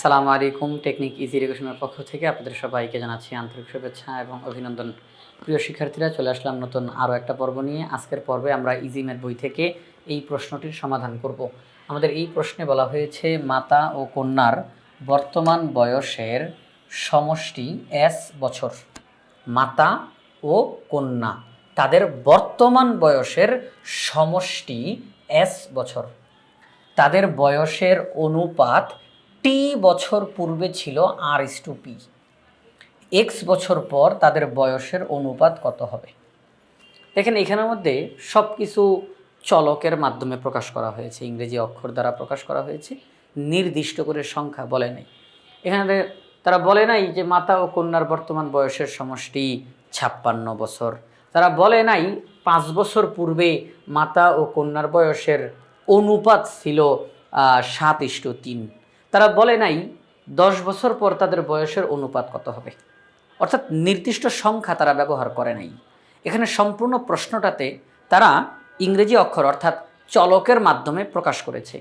আসসালামু আলাইকুম technique easy এডুকেশনের পক্ষ থেকে আপনাদের সবাইকে জানাচ্ছি আন্তরিক শুভেচ্ছা এবং অভিনন্দন। প্রিয় শিক্ষার্থীরা, চলে আসলাম নতুন আরও একটা পর্ব নিয়ে। আজকের পর্বে আমরা ইজি ম্যাথ বই থেকে এই প্রশ্নটির সমাধান করব। আমাদের এই প্রশ্নে বলা হয়েছে, মাতা ও কন্যার বর্তমান বয়সের সমষ্টি এস বছর। মাতা ও কন্যা, তাদের বর্তমান বয়সের সমষ্টি এস বছর। তাদের বয়সের অনুপাত টি বছর পূর্বে ছিল R is to P X বছর পর তাদের বয়সের অনুপাত কত হবে? দেখেন, এখানের মধ্যে সব কিছু চলকের মাধ্যমে প্রকাশ করা হয়েছে। ইংরেজি অক্ষর দ্বারা প্রকাশ করা হয়েছে। নির্দিষ্ট করে সংখ্যা বলে নাই। এখানে তারা বলে নাই যে মাতা ও কন্যার বর্তমান বয়সের সমষ্টি ছাপ্পান্ন বছর। তারা বলে নাই পাঁচ বছর পূর্বে মাতা ও কন্যার বয়সের অনুপাত ছিল সাত ইষ্ট তিন। তারা বলে নাই, দশ বছর পর তাদের বয়সের অনুপাত কত হবে। অর্থাৎ নির্দিষ্ট সংখ্যা তারা ব্যবহার করে নাই। এখানে সম্পূর্ণ প্রশ্নটাতে তারা ইংরেজি অক্ষর, অর্থাৎ চলকের মাধ্যমে প্রকাশ করেছে।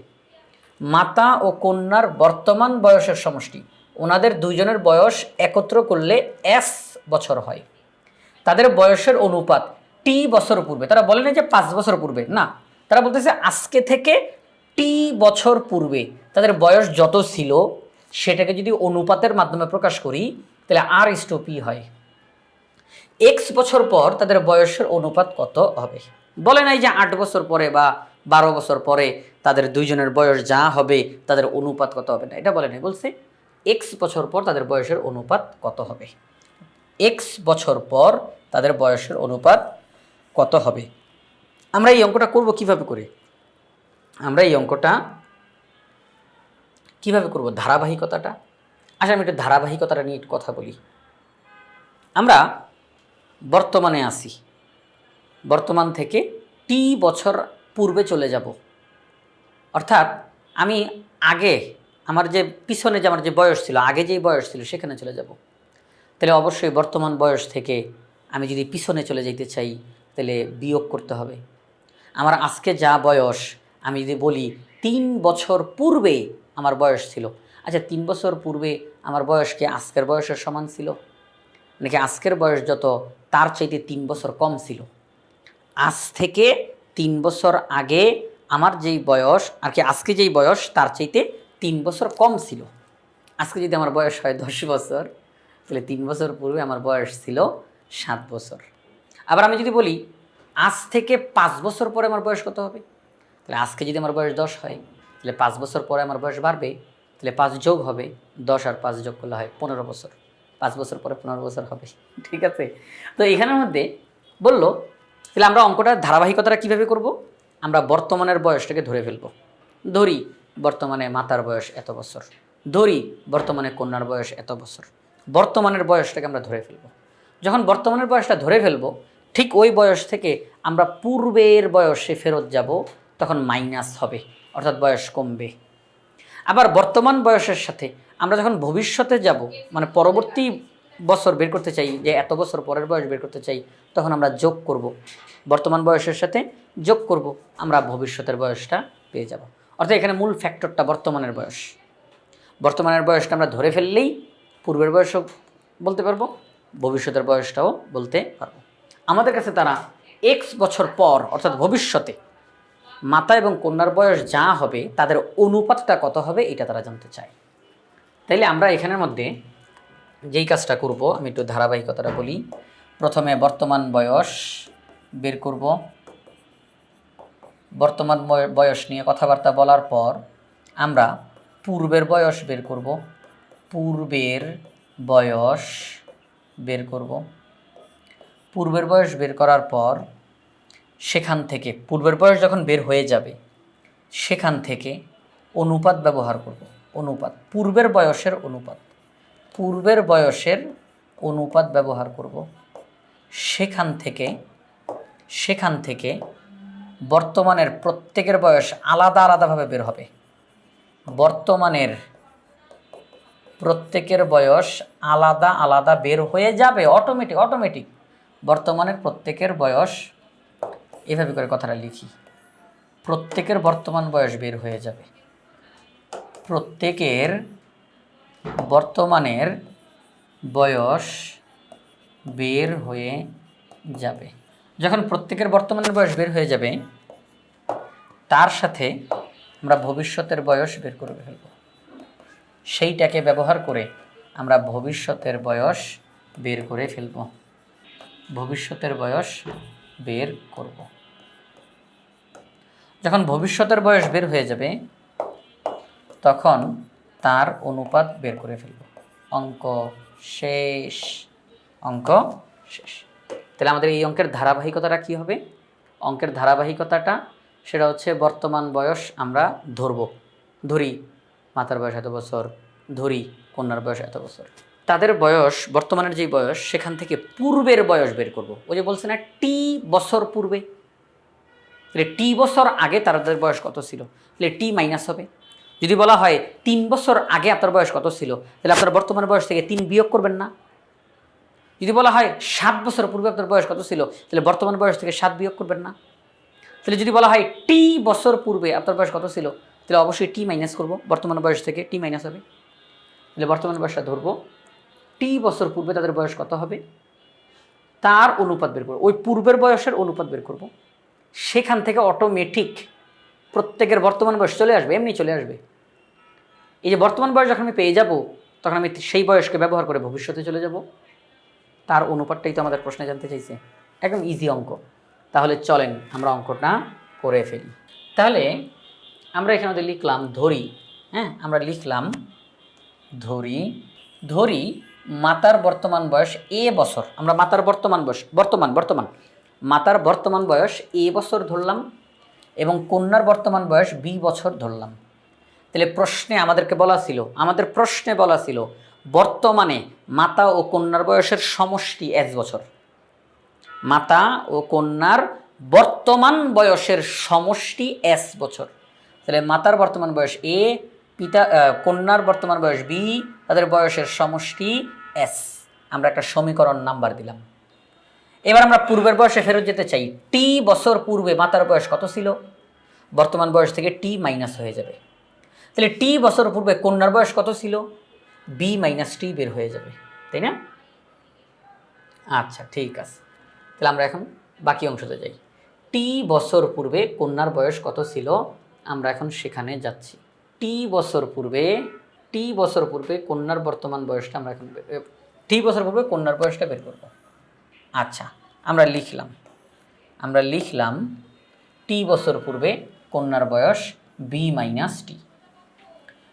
মাতা ও কন্যার বর্তমান বয়সের সমষ্টি, ওনাদের দুইজনের বয়স একত্র করলে এস বছর হয়। তাদের বয়সের অনুপাত টি বছর পূর্বে, তারা বলে না যে পাঁচ বছর পূর্বে, না। তারা বলতেছে আজকে থেকে টি বছর পূর্বে তাদের বয়স যত ছিল, সেটাকে যদি অনুপাতের মাধ্যমে প্রকাশ করি, তাহলে আর ইস টু পি হয়। এক্স বছর পর তাদের বয়সের অনুপাত কত হবে? বলে নাই যে আট বছর পরে বা বারো বছর পরে তাদের দুইজনের বয়স যা হবে, তাদের অনুপাত কত হবে না। এটা বলে নাই, বলছে এক্স বছর পর তাদের বয়সের অনুপাত কত হবে? এক্স বছর পর তাদের বয়সের অনুপাত কত হবে? আমরা এই অঙ্কটা করব কীভাবে করে? আমরা এই অঙ্কটা কীভাবে করব? ধারাবাহিকতাটা? আচ্ছা আমি একটু ধারাবাহিকতাটা নিয়ে একটু কথা বলি। আমরা বর্তমানে আসি বর্তমান থেকে টি বছর পূর্বে চলে যাব। অর্থাৎ আমি আগে আমার যে পিছনে যে আমার যে বয়স ছিল, আগে যেই বয়স ছিল সেখানে চলে যাব। তাহলে অবশ্যই বর্তমান বয়স থেকে আমি যদি পিছনে চলে যেতে চাই, তাহলে বিয়োগ করতে হবে। আমার আজকে যা বয়স আমি যদি বলি তিন বছর পূর্বে আমার বয়স ছিল। আচ্ছা তিন বছর পূর্বে আমার বয়স কি আজকের বয়সের সমান ছিল? নাকি আজকের বয়স যত, তার চাইতে তিন বছর কম ছিল? আজ থেকে তিন বছর আগে আমার যেই বয়স, আর কি আজকে যেই বয়স, তার চাইতে তিন বছর কম ছিল। আজকে যদি আমার বয়স হয় দশ বছর, তাহলে তিন বছর পূর্বে আমার বয়স ছিল সাত বছর। আবার আমি যদি বলি, আজ থেকে পাঁচ বছর পরে আমার বয়স কত হবে? তাহলে আজকে যদি আমার বয়স দশ হয়, তাহলে পাঁচ বছর পরে আমার বয়স বাড়বে, তাহলে পাঁচ যোগ হবে, দশ আর পাঁচ যোগ করলে হয় পনেরো বছর। পাঁচ বছর পরে পনেরো বছর হবে। ঠিক আছে? তো এখানের মধ্যে বলল, তাহলে আমরা অঙ্কটার ধারাবাহিকতাটা কীভাবে করব? আমরা বর্তমানের বয়সটাকে ধরে ফেলব। ধরি বর্তমানে মাতার বয়স এত বছর। ধরি বর্তমানে কন্যার বয়স এত বছর। বর্তমানের বয়সটাকে আমরা ধরে ফেলব। যখন বর্তমানের বয়সটা ধরে ফেলব, ঠিক ওই বয়স থেকে আমরা পূর্বের বয়সে ফেরত যাব তখন মাইনাস হবে, অর্থাৎ বয়স কমবে। আবার বর্তমান বয়সের সাথে আমরা যখন ভবিষ্যতে যাব মানে পরবর্তী বছর বের করতে চাই, যে এত বছর পরের বয়স বের করতে চাই, তখন আমরা যোগ করব। বর্তমান বয়সের সাথে যোগ করব, আমরা ভবিষ্যতের বয়সটা পেয়ে যাব। অর্থাৎ এখানে মূল ফ্যাক্টরটা বর্তমানের বয়স। বর্তমানের বয়সটা আমরা ধরে ফেললেই পূর্বের বয়সও বলতে পারব, ভবিষ্যতের বয়সটাও বলতে পারব। আমাদের কাছে তারা এক্স বছর পর, অর্থাৎ ভবিষ্যতে মাতা এবং কন্যার বয়স যা হবে, তাদের অনুপাতটা কত হবে, এটা তারা জানতে চায়। তাইলে আমরা এখানের মধ্যে যেই কাজটা করব, আমি একটু ধারাবাহিকতাটা বলি। প্রথমে বর্তমান বয়স বের করব। বর্তমান বয়স নিয়ে কথাবার্তা বলার পর আমরা পূর্বের বয়স বের করব। পূর্বের বয়স বের করব। পূর্বের বয়স বের করার পর সেখান থেকে, পূর্বের বয়স যখন বের হয়ে যাবে, সেখান থেকে অনুপাত ব্যবহার করব। অনুপাত, পূর্বের বয়সের অনুপাত। পূর্বের বয়সের অনুপাত ব্যবহার করব। সেখান থেকে সেখান থেকে বর্তমানের প্রত্যেকের বয়স আলাদা আলাদাভাবে বের হবে। বর্তমানের প্রত্যেকের বয়স আলাদা আলাদা বের হয়ে যাবে অটোমেটিক অটোমেটিক বর্তমানের প্রত্যেকের বয়স এভাবে করে কথাটা লিখি। প্রত্যেকের বর্তমান বয়স বের হয়ে যাবে। প্রত্যেকের বর্তমানের বয়স বের হয়ে যাবে। যখন প্রত্যেকের বর্তমানের বয়স বের হয়ে যাবে, তার সাথে আমরা ভবিষ্যতের বয়স বের করে ফেলব। সেইটাকে ব্যবহার করে আমরা ভবিষ্যতের বয়স বের করে ফেলব। ভবিষ্যতের বয়স বের করব। যখন ভবিষ্যতের বয়স বের হয়ে যাবে, তখন তার অনুপাত বের করে ফেলব। অঙ্ক শেষ। অঙ্ক শেষ। তাহলে আমাদের এই অঙ্কের ধারাবাহিকতাটা কি হবে? অঙ্কের ধারাবাহিকতাটা, সেটা হচ্ছে বর্তমান বয়স আমরা ধরব। ধরি মাতার বয়স এত বছর, ধরি, কন্যার বয়স এত বছর। তাদের বয়স, বর্তমানের যেই বয়স, সেখান থেকে পূর্বের বয়স বের করব। ওই যে বলছে না, টি বছর পূর্বে? তাহলে টি বছর আগে তাদের বয়স কত ছিল? তাহলে টি মাইনাস হবে। যদি বলা হয় তিন বছর আগে আপনার বয়স কত ছিল, তাহলে আপনার বর্তমান বয়স থেকে তিন বিয়োগ করবেন না। যদি বলা হয় সাত বছর পূর্বে আপনার বয়স কত ছিল, তাহলে বর্তমান বয়স থেকে সাত বিয়োগ করবেন না। তাহলে যদি বলা হয় টি বছর পূর্বে আপনার বয়স কত ছিল, তাহলে অবশ্যই টি মাইনাস করব, বর্তমান বয়স থেকে টি মাইনাস হবে। তাহলে বর্তমান বয়সটা ধরবো। টি বছর পূর্বে তাদের বয়স কত হবে? তার অনুপাত বের করব। ওই পূর্বের বয়সের অনুপাত বের করব। সেখান থেকে অটোমেটিক প্রত্যেকের বর্তমান বয়স চলে আসবে, এমনি চলে আসবে। এই যে বর্তমান বয়স যখন আমি পেয়ে যাব, তখন আমি সেই বয়সকে ব্যবহার করে ভবিষ্যতে চলে যাব। তার অনুপাতটাই তো আমাদের প্রশ্নে জানতে চাইছে। একদম ইজি অঙ্ক। তাহলে চলেন, আমরা অঙ্কটা করে ফেলি। তাহলে আমরা এখানে লিখলাম, ধরি। হ্যাঁ আমরা লিখলাম, ধরি ধরি মাতার বর্তমান বয়স এ বছর। আমরা মাতার বর্তমান বয়স, বর্তমান বর্তমান। মাতার বর্তমান বয়স এ বছর ধরলাম এবং কন্যার বর্তমান বয়স বি বছর ধরলাম। তাহলে প্রশ্নে আমাদেরকে বলা ছিল, আমাদের প্রশ্নে বলা ছিল, বর্তমানে মাতা ও কন্যার বয়সের সমষ্টি এক বছর। মাতা ও কন্যার বর্তমান বয়সের সমষ্টি এস বছর। তাহলে মাতার বর্তমান বয়স এ, পিতা কন্যার বর্তমান বয়স বি, তাদের বয়সের সমষ্টি এস আমরা একটা সমীকরণ নাম্বার দিলাম। এবার আমরা পূর্বের বয়সে ফেরত যেতে চাই। টি বছর পূর্বে মাতার বয়স কত ছিল? বর্তমান বয়স থেকে টি মাইনাস হয়ে যাবে। তাহলে টি বছর পূর্বে কন্যার বয়স কত ছিল? বি মাইনাস টি বের হয়ে যাবে। তাই না? আচ্ছা ঠিক আছে। তাহলে আমরা এখন বাকি অংশতে যাই। টি বছর পূর্বে কন্যার বয়স কত ছিল? আমরা এখন সেখানে যাচ্ছি। টি বছর পূর্বে টি বছর পূর্বে কন্যার বর্তমান বয়সটা আমরা এখন টি বছর পূর্বে কন্যার বয়সটা বের করব। আচ্ছা আমরা লিখলাম। আমরা লিখলাম টি বছর পূর্বে কন্যার বয়স বি মাইনাস টি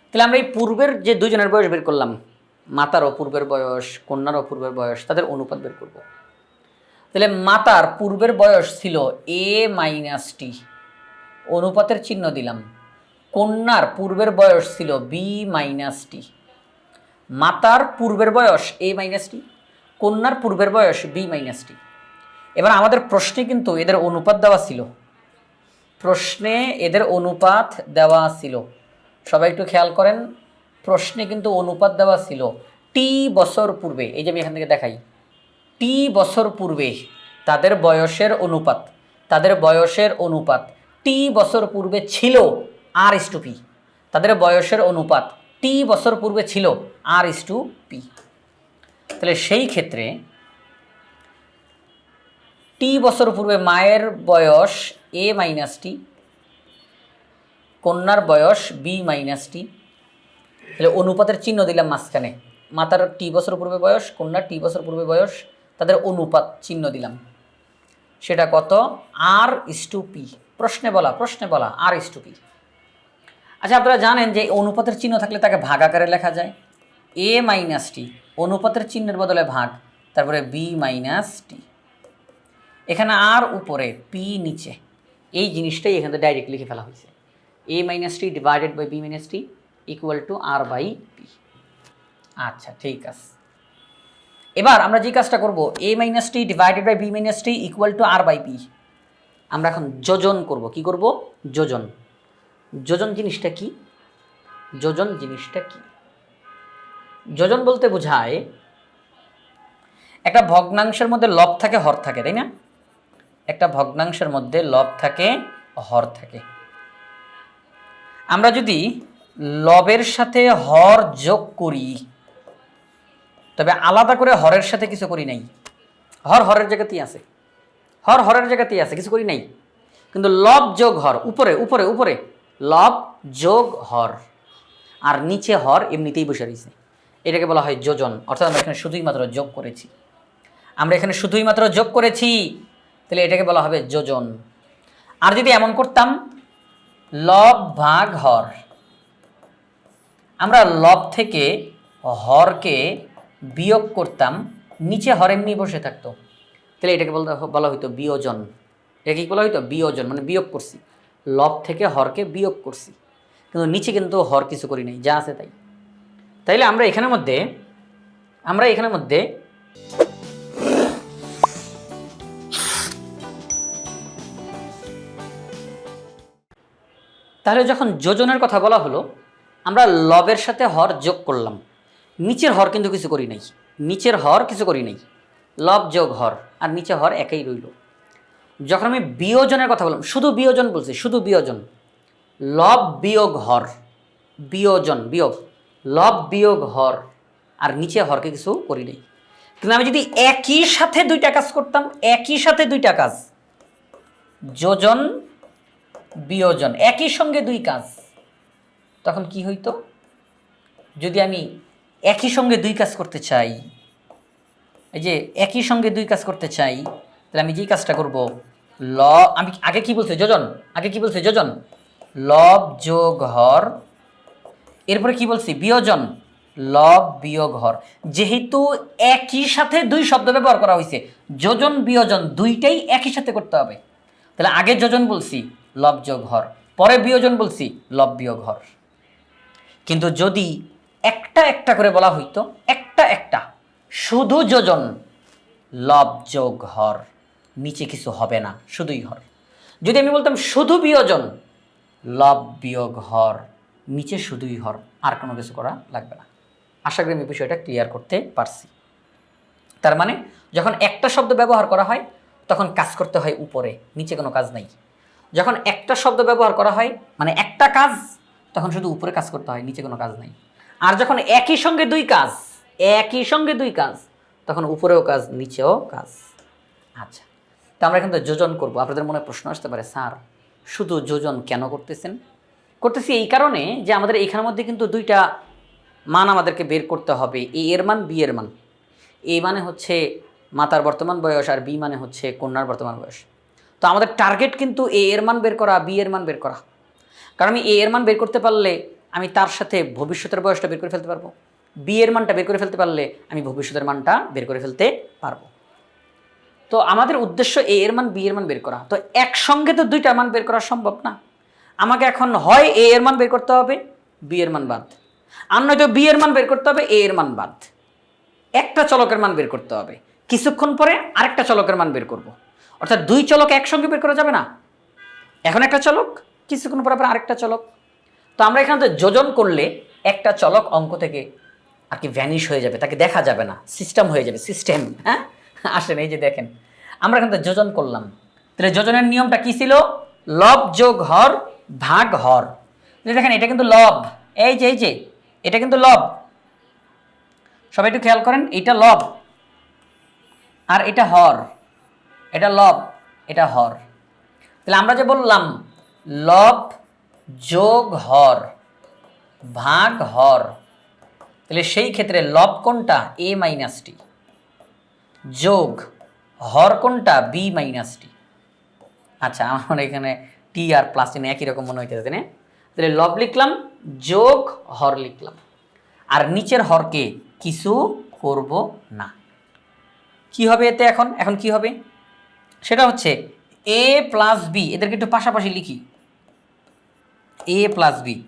তাহলে আমরা এই পূর্বের যে দুজনের বয়স বের করলাম মাতার অপূর্বের বয়স কন্যার অপূর্বের বয়স, তাদের অনুপাত বের করব। তাহলে মাতার পূর্বের বয়স ছিল এ মাইনাস টি অনুপাতের চিহ্ন দিলাম। কন্যার পূর্বের বয়স ছিল বি মাইনাস টি মাতার পূর্বের বয়স এ মাইনাস টি কন্যার পূর্বের বয়স বি মাইনাস টি এবার আমাদের প্রশ্নে কিন্তু এদের অনুপাত দেওয়া ছিল। প্রশ্নে এদের অনুপাত দেওয়া ছিল। সবাই একটু খেয়াল করেন, প্রশ্নে কিন্তু অনুপাত দেওয়া ছিল টি বছর পূর্বে। এই যে আমি এখান থেকে দেখাই টি বছর পূর্বে তাদের বয়সের অনুপাত, তাদের বয়সের অনুপাত টি বছর পূর্বে ছিল আর ইস টু পি তাদের বয়সের অনুপাত টি বছর পূর্বে ছিল আর ইস টু পি তাহলে সেই ক্ষেত্রে টি বছর পূর্বে মায়ের বয়স এ মাইনাস টি কন্যার বয়স বি মাইনাস টি তাহলে অনুপাতের চিহ্ন দিলাম মাঝখানে। মাতার টি বছর পূর্বে বয়স, কন্যার টি বছর পূর্বে বয়স, তাদের অনুপাত চিহ্ন দিলাম। সেটা কত? আর ইস টু পি প্রশ্নে বলা প্রশ্নে বলা আর ইস টু পি আচ্ছা আপনারা জানেন যে অনুপাতের চিহ্ন থাকলে তাকে ভাগ আকারে লেখা যায়। এ মাইনাস টি অনুপাতের চিহ্নের বদলে ভাগ, তারপরে বি মাইনাস টি এখানে আর উপরে পি নিচে, এই জিনিসটাই এখানে ডাইরেক্ট লিখে ফেলা হয়েছে। A minus T divided by B minus T equal to R by P আচ্ছা ঠিক আছে। এবার আমরা যে কাজটা করব A minus T divided by B minus T equal to R by P আমরা এখন যোজন করব, কি করব? যোজন। যোজন জিনিসটা কি? যোজন জিনিসটা কি? যোজন বলতে বোঝায় একটা ভগ্নাংশের মধ্যে লব থাকে, হর থাকে, তাই না? একটা ভগ্নাংশের মধ্যে লব থাকে, হর থাকে। আমরা যদি লবের সাথে হর যোগ করি, তবে আলাদা করে হরের সাথে কিছু করি নাই। হর হরের জায়গাতেই আছে। হর হরের জায়গাতেই আছে, কিছু করি নাই। কিন্তু লব যোগ হর, উপরে উপরে উপরে। লব যোগ হর। আর নিচে হর এমনিতেই বসে রয়েছে। এটাকে বলা হয় যোজন। অর্থাৎ আমরা এখানে শুধুই মাত্র যোগ করেছি। আমরা এখানে শুধুই মাত্র যোগ করেছি, তাহলে এটাকে বলা হবে যোজন। আর যদি এমন করতাম, লব ভাগ হর। আমরা লব থেকে হরকে বিয়োগ করতাম, নিচে হর এমনি বসে থাকতো। তাহলে এটাকে বলতে বলা হইতো বিয়োজন। এটাকে বলা হইতো? বিয়োজন মানে বিয়োগ করছি। লব থেকে হরকে বিয়োগ করছি। কিন্তু নিচে কিন্তু হর কিছু করি নাই, যা আছে তাই। তাইলে আমরা এখানের মধ্যে, আমরা এখানের মধ্যে তাহলে যখন যোজনের কথা বলা হলো, আমরা লবের সাথে হর যোগ করলাম। নিচের হর কিন্তু কিছু করি নাই। নিচের হর কিছু করি নাই। লব যোগ হর, আর নিচে হর একই রইল। যখন আমি বিয়োজনের কথা বললাম, শুধু বিয়োজন বলছি, শুধু বিয়োজন। লব, বিয়োগ, হর। বিয়োজন, বিয়োগ। লব, বিয়োগ, হর। আর নিচে হরকে কিছু করি নাই। কিন্তু আমি যদি একই সাথে দুইটা কাজ করতাম, একই সাথে দুইটা কাজ। যোজন, বিয়োজন, একই সঙ্গে দুই কাজ। তখন কি হইতো? যদি আমি একই সঙ্গে দুই কাজ করতে চাই, এই যে একই সঙ্গে দুই কাজ করতে চাই তাহলে আমি যেই কাজটা করব? ল, আমি আগে কি বলছি? যোজন। আগে কি বলছি? যোজন। লব যোগ হর। এরপরে কি বলছি? বিয়োজন। লব বিয়োগ হর। যেহেতু একই সাথে দুই শব্দ ব্যবহার করা হয়েছে, যোজন, বিয়োজন দুইটাই একই সাথে করতে হবে। তাহলে আগে যোজন বলছি, লব যোগ হর। পরে বিয়োজন বলছি, লব বিয়োগ হর। কিন্তু যদি একটা একটা করে বলা হইতো, একটা একটা, শুধু যোজন, লব যোগ হর। নিচে কিছু হবে না, শুধুই হর যদি আমি বলতাম, শুধু বিয়োজন লব বিয়োগ হর, নিচে শুধুই হর, আর কোনো কিছু করা লাগবে না। আশা করি আমি বিষয়টা ক্লিয়ার করতে পারছি। তার মানে যখন একটা শব্দ ব্যবহার করা হয়, তখন কাজ করতে হয় উপরে, নিচে কোনো কাজ নাই। যখন একটা শব্দ ব্যবহার করা হয় মানে একটা কাজ, তখন শুধু উপরে কাজ করতে হয়, নিচে কোনো কাজ নাই। আর যখন একই সঙ্গে দুই কাজ, একই সঙ্গে দুই কাজ, তখন উপরেও কাজ, নিচেও কাজ। আচ্ছা। তো আমরা কিন্তু যোজন করব। আপনাদের মনে প্রশ্ন আসতে পারে, স্যার, শুধু যোজন কেন করতেছেন? করতেছি এই কারণে যে আমাদের এইখানের মধ্যে কিন্তু দুইটা মান আমাদেরকে বের করতে হবে, এ এর মান, বি এর মান। এ মানে হচ্ছে মাতার বর্তমান বয়স আর বি মানে হচ্ছে কন্যার বর্তমান বয়স। তো আমাদের টার্গেট কিন্তু এ এর মান বের করা, বি এর মান বের করা। কারণ আমি এ এর মান বের করতে পারলে আমি তার সাথে ভবিষ্যতের বয়সটা বের করে ফেলতে পারব। বি এর মানটা বের করে ফেলতে পারলে আমি ভবিষ্যতের মানটা বের করে ফেলতে পারব। তো আমাদের উদ্দেশ্য এ এর মান বি এর মান বের করা। তো একসঙ্গে তো দুইটা মান বের করা সম্ভব না। আমাকে এখন হয় এ এর মান বের করতে হবে বি এর মান বাদ। আর নয়তো বি এর মান বের করতে হবে এ এর মান বাদ। একটা চলকের মান বের করতে হবে। কিছুক্ষণ পরে আরেকটা চলকের মান বের করব। অর্থাৎ দুই চলক একসঙ্গে বের করা যাবে না। এখন একটা চলক, কিছুক্ষণ পরে আবার আরেকটা চলক। তো আমরা এখানে থেকে যোজন করলে একটা চলক অঙ্ক থেকে আর কি ভ্যানিশ হয়ে যাবে, তাকে দেখা যাবে না। সিস্টেম হয়ে যাবে সিস্টেম হ্যাঁ? আসেন, এই যে দেখেন, আমরা থেকে যোজন করলাম। তাহলে যোজনের নিয়মটা কি ছিল? লব যোগ হর ভাগ হর। দেখেন, এটা কিন্তু লব। এই যে এই যে, এটা কিন্তু লব। সবাই একটু খেয়াল করেন, এটা লব আর এটা হর। এটা লব, এটা হর। তাহলে আমরা যে বললাম, লব যোগ হর, ভাগ হর, তাহলে সেই ক্ষেত্রে লব কোনটা? A minus T. যোগ, হর কোনটা? বি মাইনাস টি আচ্ছা আমার এখানে টি আর প্লাস চিহ্ন একই রকম মনে হইতেছে না? তাহলে লব লিখলাম, যোগ, হর লিখলাম। আর নিচের হরকে কিছু করব না। কি হবে এতে এখন? এখন কি হবে? সেটা হচ্ছে এ প্লাস বি এদেরকে একটু পাশাপাশি লিখি। A plus B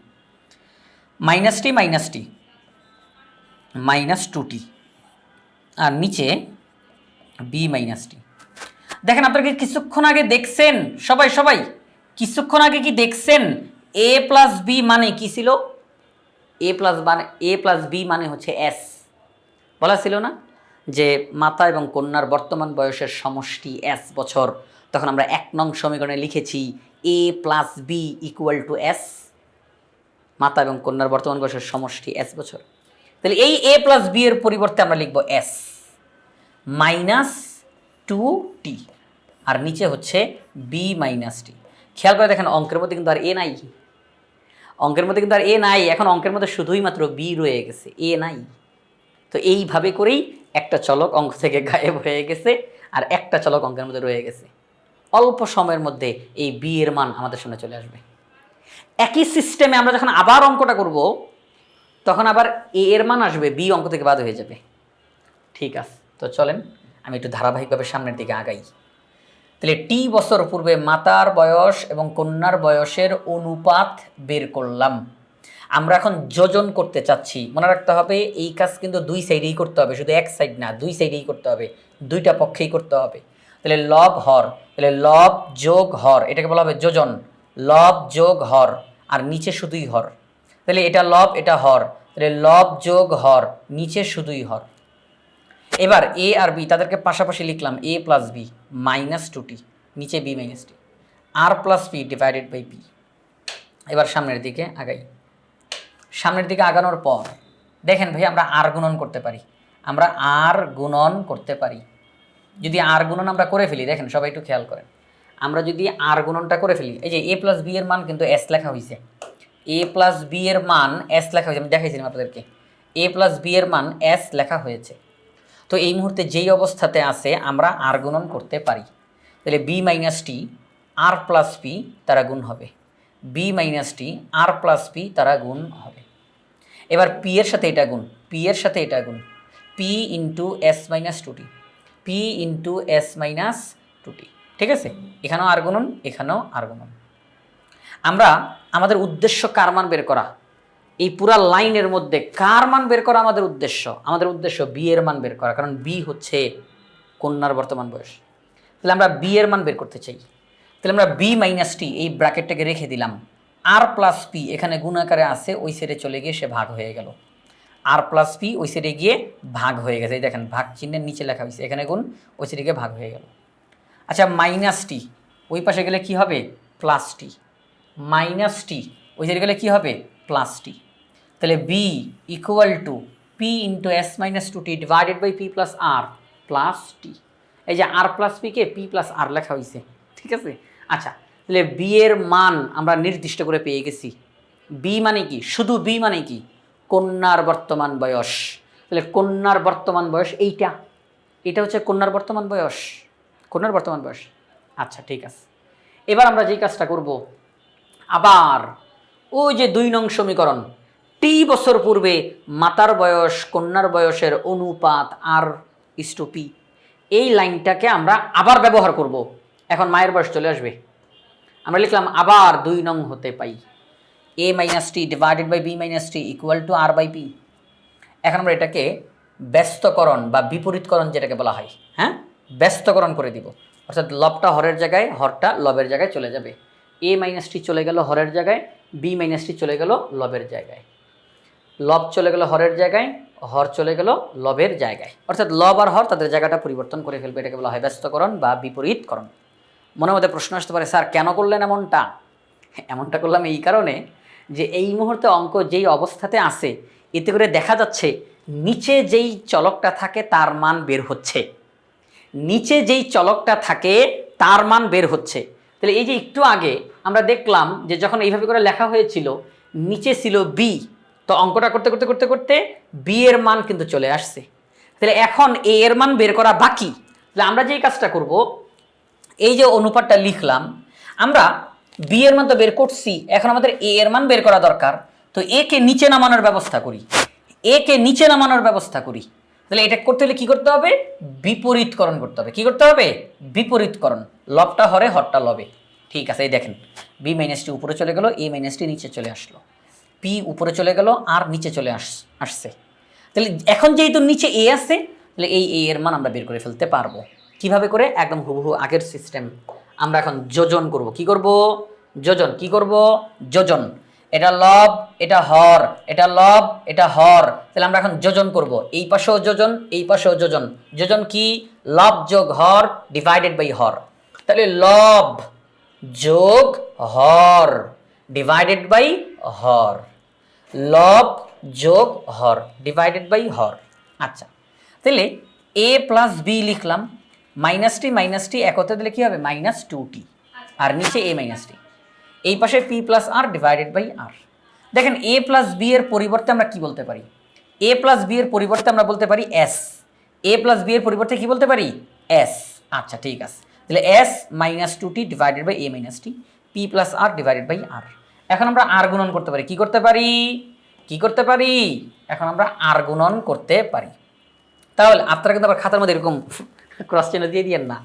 minus T minus T minus two T আর নিচে বি মাইনাস টি দেখেন, আপনারা কি কিছুক্ষণ আগে দেখছেন? সবাই সবাই। কিছুক্ষণ আগে কি দেখছেন? এ প্লাস বি মানে কি ছিল? এ প্লাস মানে এ প্লাস বি মানে হচ্ছে এস বলা ছিল না? যে মাতা এবং কন্যার বর্তমান বয়সের সমষ্টি এস বছর। তখন আমরা এক নং সমীকরণে লিখেছি A plus B equal to S মাতা এবং কন্যার বর্তমান বয়সের সমষ্টি এস বছর। তাহলে এই এ প্লাস বি এর পরিবর্তে আমরা লিখব এস মাইনাস টু টি। আর নিচে হচ্ছে বি মাইনাস টি। খেয়াল করে দেখেন, অঙ্কের মধ্যে কিন্তু আর এ নাই। অঙ্কের মধ্যে কিন্তু আর এ নাই। এখন অঙ্কের মধ্যে শুধুই মাত্র বি রয়ে গেছে এ নাই। তো এইভাবে করেই একটা চলক অঙ্ক থেকে গায়েব হয়ে গেছে, আর একটা চলক অঙ্কের মধ্যে রয়ে গেছে। অল্প সময়ের মধ্যে এই বি এর মান আমাদের সামনে চলে আসবে। একই সিস্টেমে আমরা যখন আবার অঙ্কটা করব, তখন আবার এ এর মান আসবে বি অঙ্ক থেকে বাদ হয়ে যাবে। ঠিক আছে। তো চলেন, আমি একটু ধারাবাহিকভাবে সামনের দিকে আগাই। তাহলে টি বছর পূর্বে মাতার বয়স এবং কন্যার বয়সের অনুপাত বের করলাম। আমরা এখন যোজন করতে চাচ্ছি। মনে রাখতে হবে, এই কাজ কিন্তু দুই সাইডেই করতে হবে, শুধু এক সাইড না, দুই সাইডেই করতে হবে, দুইটা পক্ষেই করতে হবে। তাহলে লব হর, তাহলে লব যোগ হর, এটাকে বলা হবে যোজন। লব যোগ হর, আর নিচে শুধুই হর। তাহলে এটা লব, এটা হর। তাহলে লব যোগ হর, নিচে শুধুই হর। এবার এ আর বি তাদেরকে পাশাপাশি লিখলাম A plus B minus two T নিচে B minus T R plus P divided by P এবার সামনের দিকে আগাই। সামনের দিকে আগানোর পর, দেখেন ভাই, আমরা আর গুণন করতে পারি। আমরা আর গুণন করতে পারি। যদি আর গুণন আমরা করে ফেলি, দেখেন সবাই একটু খেয়াল করেন। আমরা যদি আর গুণনটা করে ফেলি, এই যে এ প্লাস বি এর মান কিন্তু এস লেখা হয়েছে এ প্লাস বি এর মান এস লেখা হয়েছে আমি দেখাইছিলাম আপনাদেরকে। এ প্লাস বি এর মান এস লেখা হয়েছে। তো এই মুহূর্তে যেই অবস্থাতে আছে, আমরা আর গুণন করতে পারি। তাহলে B minus T R plus P তারা গুণ হবে। B minus T R plus P তারা গুণ হবে। এবার পি এর সাথে এটা গুণ পি এর সাথে এটা গুণ। P into S minus two T P into S minus two T ঠিক আছে? এখানেও আর গুণন, এখানেও আর গুণন। আমরা আমাদের উদ্দেশ্য কার মান বের করা এই পুরা লাইনের মধ্যে কার মান বের করা আমাদের উদ্দেশ্য? আমাদের উদ্দেশ্য বি এর মান বের করা। কারণ বি হচ্ছে কন্যার বর্তমান বয়স। তাহলে আমরা বি এর মান বের করতে চাই। তাহলে আমরা বি মাইনাস টি এই ব্র্যাকেটটাকে রেখে দিলাম। আর প্লাস পি এখানে গুণাকারে আছে, ওই সাইডে চলে গিয়ে সে ভাগ হয়ে গেল। আর প্লাস পি ওই সাইডে গিয়ে ভাগ হয়ে গেছে। এই দেখেন, ভাগ চিহ্নের নিচে লেখা হয়েছে। এখানে গুণ, ওই সাইডে গিয়ে ভাগ হয়ে গেল। আচ্ছা মাইনাস টি, ওই পাশে গেলে কি হবে? প্লাস টি। মাইনাস টি, ওই সাইডে গেলে কি হবে? Plus T. তাহলে B equal to P into S minus two T divided by P plus R plus T এই যে আর প্লাস পিকে পি প্লাস আর লেখা হয়েছে ঠিক আছে? আচ্ছা তাহলে বি এর মান আমরা নির্দিষ্ট করে পেয়ে গেছি। বি মানে কি? শুধু বি মানে কি? কন্যার বর্তমান বয়স। তাহলে কন্যার বর্তমান বয়স এইটা। এটা হচ্ছে কন্যার বর্তমান বয়স। কন্যার বর্তমান বয়স। আচ্ছা ঠিক আছে। এবার আমরা যেই কাজটা করব, আবার ওই যে দুই নং সমীকরণ টি বছর পূর্বে মাতার বয়স, কন্যার বয়সের অনুপাত আর ইস্টু পি এই লাইনটাকে আমরা আবার ব্যবহার করব। এখন মায়ের বয়স চলে আসবে। আমরা লিখলাম আবার দুই নং হতে পাই। A minus T divided by B minus T equal to R by P. এখন আমরা এটাকে ব্যস্তকরণ বা বিপরীতকরণ যেটাকে বলা হয় হ্যাঁ? ব্যস্তকরণ করে দিব। অর্থাৎ লবটা হরের জায়গায়, হরটা লবের জায়গায় চলে যাবে। এ মাইনাস টি চলে গেল হরের জায়গায়, বি মাইনাস টি চলে গেল লবের জায়গায়। লব চলে গেল হরের জায়গায়, হর চলে গেল লবের জায়গায়। অর্থাৎ লব আর হর তাদের জায়গাটা পরিবর্তন করে ফেলবে, এটাকে বলা হয় ব্যস্তকরণ বা বিপরীতকরণ। মনে মধ্যে প্রশ্ন আসতে পারে, স্যার, কেন করলেন এমনটা? এমনটা করলাম এই কারণে যে এই মুহূর্তে অঙ্ক যেই অবস্থাতে আছে, এতে করে দেখা যাচ্ছে নিচে যেই চলকটা থাকে তার মান বের হচ্ছে। নিচে যেই চলকটা থাকে তার মান বের হচ্ছে। তাহলে এই যে একটু আগে আমরা দেখলাম যে যখন এইভাবে করে লেখা হয়েছিল, নিচে ছিল বি তো অঙ্কটা করতে করতে করতে করতে বি এর মান কিন্তু চলে আসছে। তাহলে এখন এ এর মান বের করা বাকি। তাহলে আমরা যেই কাজটা করব, এই যে অনুপাতটা লিখলাম, আমরা বি এর মান তো বের করছি, এখন আমাদের এ এর মান বের করা দরকার। তো এ কে নিচে নামানোর ব্যবস্থা করি। এ কে নিচে নামানোর ব্যবস্থা করি। তাহলে এটা করতে হলে কি করতে হবে? বিপরীতকরণ করতে হবে। কি করতে হবে? বিপরীতকরণ। লবটা হরে, হরটা লবে। ঠিক আছে, এই দেখেন। বি মাইনাসটি উপরে চলে গেল এ মাইনাসটি নিচে চলে আসলো। পি উপরে চলে গেল আর নিচে চলে আস, আসছে। তাহলে এখন যেহেতু নিচে এ আছে, তাহলে এই এ এর মান আমরা বের করে ফেলতে পারব। কীভাবে করে? একদম হুবহু আগের সিস্টেম আমরা এখন যোজন করব। কি করব? যোজন। কি করব? যোজন। এটা লব, এটা হর। এটা লব, এটা হর। তাহলে আমরা এখন যোজন করব। এই পাশেও যোজন, এই পাশেও যোজন। যোজন কি? লব যোগ হর ডিভাইডেড বাই হর। তাহলে লব যোগ হর ডিভাইডেড বাই হর। লব যোগ হর ডিভাইডেড বাই হর। আচ্ছা তাহলে এ প্লাস বি লিখলাম মাইনাস টি মাইনাস টি একত্রে দিলে কী হবে? মাইনাস টু টি আর নিচে এ মাইনাস টি এই পাশে P plus R divided by R দেখেন এ প্লাস বি এর পরিবর্তে আমরা কি বলতে পারি? এ প্লাস বি এর পরিবর্তে আমরা বলতে পারি এস এ প্লাস বি এর পরিবর্তে কি বলতে পারি? এস আচ্ছা ঠিক আছে। তাহলে S minus two T divided by A minus T P plus R divided by R এখন আমরা আর গুণন করতে পারি। কি করতে পারি? কি করতে পারি? এখন আমরা আর গুণন করতে পারি। তাহলে আপনারা কিন্তু আবার খাতার মধ্যে এরকম ক্রস চিহ্ন দিয়ে দিয়েন না।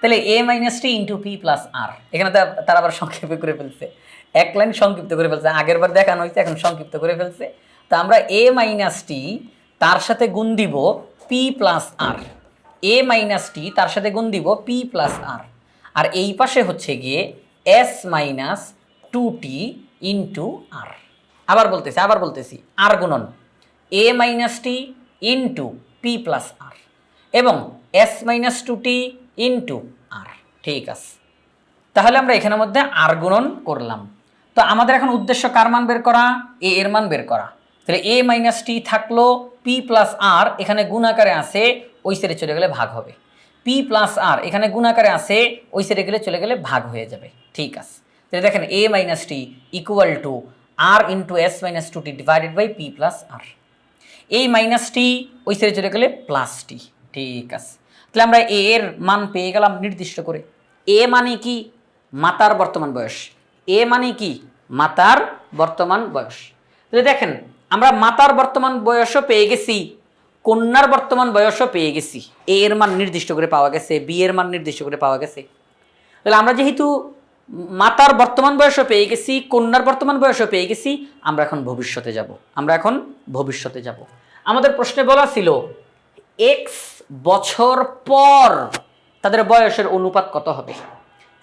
তাহলে A minus T into P plus R এখানে তারা আবার সংক্ষেপে করে ফেলছে। এক লাইন সংক্ষিপ্ত করে ফেলছে। আগের বার দেখানো হয়েছে, এখন সংক্ষিপ্ত করে ফেলছে। তো আমরা এ মাইনাস টি তার সাথে গুণ দিব P plus R A minus T তার সাথে গুণ দিব পি প্লাস আর আর এই পাশে হচ্ছে গিয়ে S minus two T into R আবার বলতেছি আবার বলতেছি আর গুণন। A minus T into P plus R এবং S minus two T into R ঠিক আছে। তাহলে আমরা এখানের মধ্যে আর গুণন করলাম। তো আমাদের এখন উদ্দেশ্য কার মান বের করা? এ এর মান বের করা। তাহলে এ মাইনাস টি থাকল পি প্লাস আর এখানে গুণাকারে আছে, ওই সেরে চলে গেলে ভাগ হবে। পি প্লাস আর এখানে গুণাকারে আছে, ওই সেরে গেলে চলে গেলে ভাগ হয়ে যাবে। ঠিক আছে। তাহলে দেখেন A minus T equal to R into S minus two T divided by P plus R এই মাইনাস টি ওই সাইডে চলে গেলে প্লাস টি ঠিক আছে। তাহলে আমরা এ এর মান পেয়ে গেলাম নির্দিষ্ট করে। এ মানে কি? মাতার বর্তমান বয়স। এ মানে কি? মাতার বর্তমান বয়স। তাহলে দেখেন, আমরা মাতার বর্তমান বয়সও পেয়ে গেছি, কন্যার বর্তমান বয়সও পেয়ে গেছি। এ এর মান নির্দিষ্ট করে পাওয়া গেছে বি এর মান নির্দিষ্ট করে পাওয়া গেছে। তাহলে আমরা যেহেতু মাতার বর্তমান বয়সও পেয়ে গেছি, কন্যার বর্তমান বয়সও পেয়ে গেছি, আমরা এখন ভবিষ্যতে যাব। আমরা এখন ভবিষ্যতে যাব। আমাদের প্রশ্নে বলা ছিল এক্স বছর পর তাদের বয়সের অনুপাত কত হবে?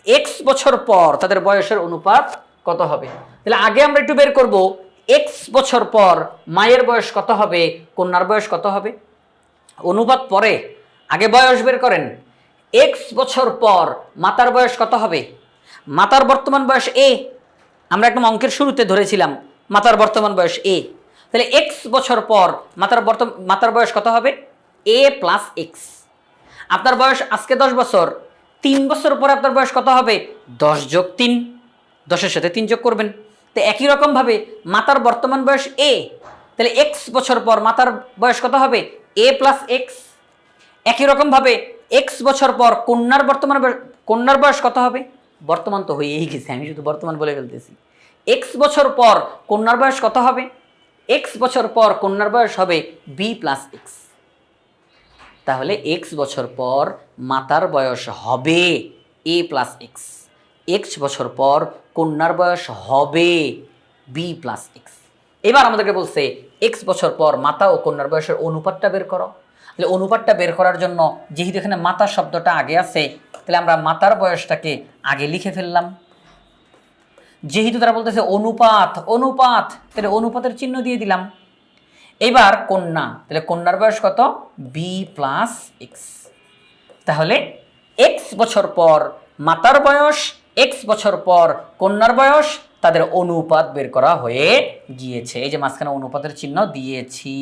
এক্স বছর পর তাদের বয়সের অনুপাত কত হবে? তাহলে আগে আমরা একটু বের করব এক্স বছর পর মায়ের বয়স কত হবে, কন্যার বয়স কত হবে? অনুপাত পরে, আগে বয়স বের করেন এক্স বছর পর মাতার বয়স কত হবে? মাতার বর্তমান বয়স এ আমরা একদম অঙ্কের শুরুতে ধরেছিলাম, মাতার বর্তমান বয়স এ তাহলে এক্স বছর পর মাতার বর্তমান মাতার বয়স কত হবে? এ প্লাস এক্স আপনার বয়স আজকে দশ বছর, তিন বছর পরে আপনার বয়স কত হবে? দশ যোগ তিন। দশের সাথে তিন যোগ করবেন। তো একই রকমভাবে মাতার বর্তমান বয়স এ তাহলে এক্স বছর পর মাতার বয়স কত হবে? এ প্লাস এক্স একই রকমভাবে এক্স বছর পর কন্যার বর্তমান কন্যার বয়স কত হবে? বর্তমান তো হয়েই গেছে, আমি শুধু বর্তমান বলে ফেলতেছি। এক্স বছর পর কন্যার বয়স কত হবে? এক্স বছর পর কন্যার বয়স হবে বি প্লাস এক্স তাহলে এক্স বছর পর মাতার বয়স হবে এ প্লাস এক্স এক্স বছর পর কন্যার বয়স হবে বি প্লাস এক্স এবার আমাদেরকে বলছে এক্স বছর পর মাতা ও কন্যার বয়সের অনুপাতটা বের করো। তাহলে অনুপাতটা বের করার জন্য, যেহেতু এখানে মাতা শব্দটা আগে আছে, তাহলে আমরা মাতার বয়সটাকে আগে লিখে ফেললাম। যেহেতু তারা বলতেছে অনুপাত অনুপাত, তাহলে অনুপাতের চিহ্ন দিয়ে দিলাম। এবার কন্যা, তাহলে কন্যার বয়স কত? বি প্লাস এক্স তাহলে এক্স বছর পর মাতার বয়স এক্স বছর পর কন্যার বয়স, তাদের অনুপাত বের করা হয়ে গিয়েছে। এই যে মাঝখানে অনুপাতের চিহ্ন দিয়েছি।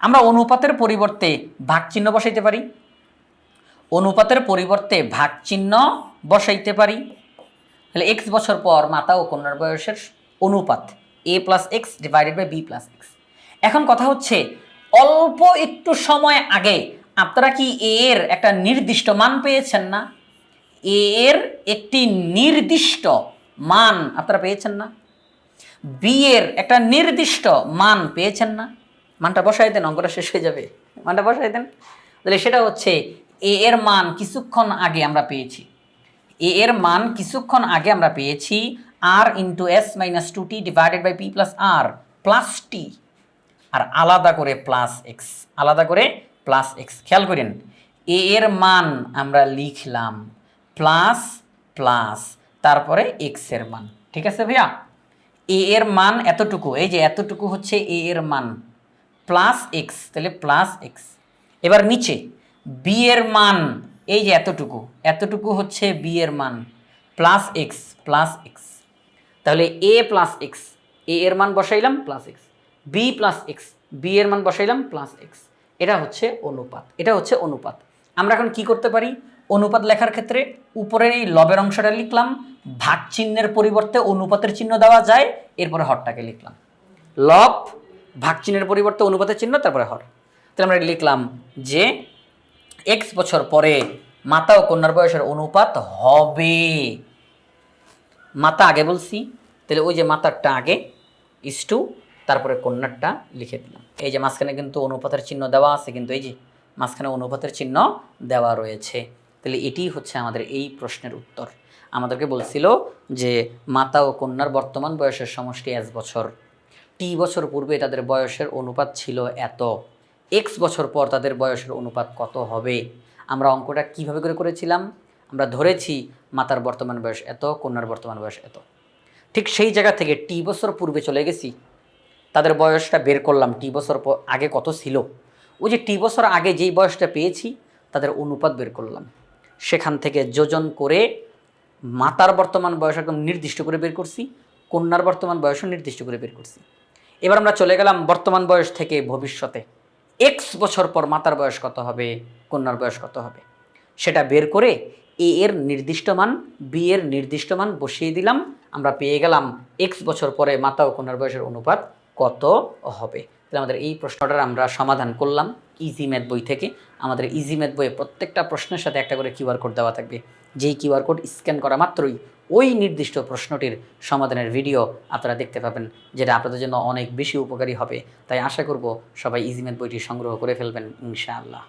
আমরা অনুপাতের পরিবর্তে ভাগ চিহ্ন বসাইতে পারি। অনুপাতের পরিবর্তে ভাগ চিহ্ন বসাইতে পারি। তাহলে এক্স বছর পর মাতা ও কন্যার বয়সের অনুপাত A plus X divided by B plus X এখন কথা হচ্ছে, অল্প একটু সময় আগে আপনারা কি এর একটা নির্দিষ্ট মান পেয়েছেন না? এর একটি নির্দিষ্ট মান আপনারা পেয়েছেন না? বি এর একটা নির্দিষ্ট মান পেয়েছেন না? মানটা বসাই দেন, অঙ্কটা শেষ হয়ে যাবে। মানটা বসাই দেন। তাহলে সেটা হচ্ছে, এ এর মান কিছুক্ষণ আগে আমরা পেয়েছি। এ এর মান কিছুক্ষণ আগে আমরা পেয়েছি R into S minus two T divided by P plus R plus T আর আলাদা করে প্লাস এক্স আলাদা করে প্লাস এক্স খেয়াল করেন, এ এর মান আমরা লিখলাম প্লাস প্লাস তারপরে এক্সের মান। ঠিক আছে ভাইয়া? এ এর মান এতটুকু, এই যে এতটুকু হচ্ছে এ এর মান। প্লাস এক্স তাহলে প্লাস এক্স এবার নিচে বি এর মান, এই যে এতটুকু এতটুকু হচ্ছে বি এর মান প্লাস এক্স প্লাস এক্স তাহলে এ প্লাস এক্স এ এর মান বসাইলাম plus X B plus X B এর মান বসাইলাম প্লাস এক্স এটা হচ্ছে অনুপাত, এটা হচ্ছে অনুপাত। আমরা এখন কি করতে পারি? অনুপাত লেখার ক্ষেত্রে উপরের এই লবের অংশটা লিখলাম ভাগ চিহ্নের পরিবর্তে অনুপাতের চিহ্ন দেওয়া যায়, এরপরে হরটাকে লিখলাম। লব ভাগ চিহ্নের পরিবর্তে অনুপাতের চিহ্ন, তারপরে হর। তাহলে আমরা লিখলাম যে এক্স বছর পরে মাতা ও কন্যার বয়সের অনুপাত হবে। মাতা আগে বলছি, তাহলে ওই যে মাতারটা আগে ইস টু তারপরে কন্যারটা লিখে দিলাম। এই যে মাঝখানে কিন্তু অনুপাতের চিহ্ন দেওয়া আছে, কিন্তু এই যে মাঝখানে অনুপাতের চিহ্ন দেওয়া রয়েছে। তাহলে এটিই হচ্ছে আমাদের এই প্রশ্নের উত্তর। আমাদেরকে বলছিল যে মাতা ও কন্যার বর্তমান বয়সের সমষ্টি এক বছর। টি বছর পূর্বে তাদের বয়সের অনুপাত ছিল এত। এক্স বছর পর তাদের বয়সের অনুপাত কত হবে? আমরা অঙ্কটা কীভাবে করে করেছিলাম? আমরা ধরেছি মাতার বর্তমান বয়স এত, কন্যার বর্তমান বয়স এত। ঠিক সেই জায়গা থেকে টি বছর পূর্বে চলে গেছি। তাদের বয়সটা বের করলাম টি বছর আগে কত ছিল? ওই যে টি বছর আগে যেই বয়সটা পেয়েছি, তাদের অনুপাত বের করলাম। সেখান থেকে যোজন করে মাতার বর্তমান বয়স একদম নির্দিষ্ট করে বের করছি, কন্যার বর্তমান বয়সও নির্দিষ্ট করে বের করছি। এবার আমরা চলে গেলাম বর্তমান বয়স থেকে ভবিষ্যতে। এক্স বছর পর মাতার বয়স কত হবে? কন্যার বয়স কত হবে? সেটা বের করে এ এর নির্দিষ্ট মান বি এর নির্দিষ্ট মান বসিয়ে দিলাম। আমরা পেয়ে গেলাম এক্স বছর পরে মাতা ও কন্যার বয়সের অনুপাত কত হবে? তাহলে আমাদের এই প্রশ্নটার আমরা সমাধান করলাম ইজি ম্যাথ বই থেকে। আমাদের ইজি ম্যাথ বইয়ে প্রত্যেকটা প্রশ্নের সাথে একটা করে কিউআর কোড দেওয়া থাকবে। যেই কিউআর কোড স্ক্যান করা মাত্রই ওই নির্দিষ্ট প্রশ্নটির সমাধানের ভিডিও আপনারা দেখতে পাবেন, যেটা আপনাদের জন্য অনেক বেশি উপকারী হবে। তাই আশা করব সবাই ইজিমেন্ট বইটি সংগ্রহ করে ফেলবেন, ইনশাআল্লাহ।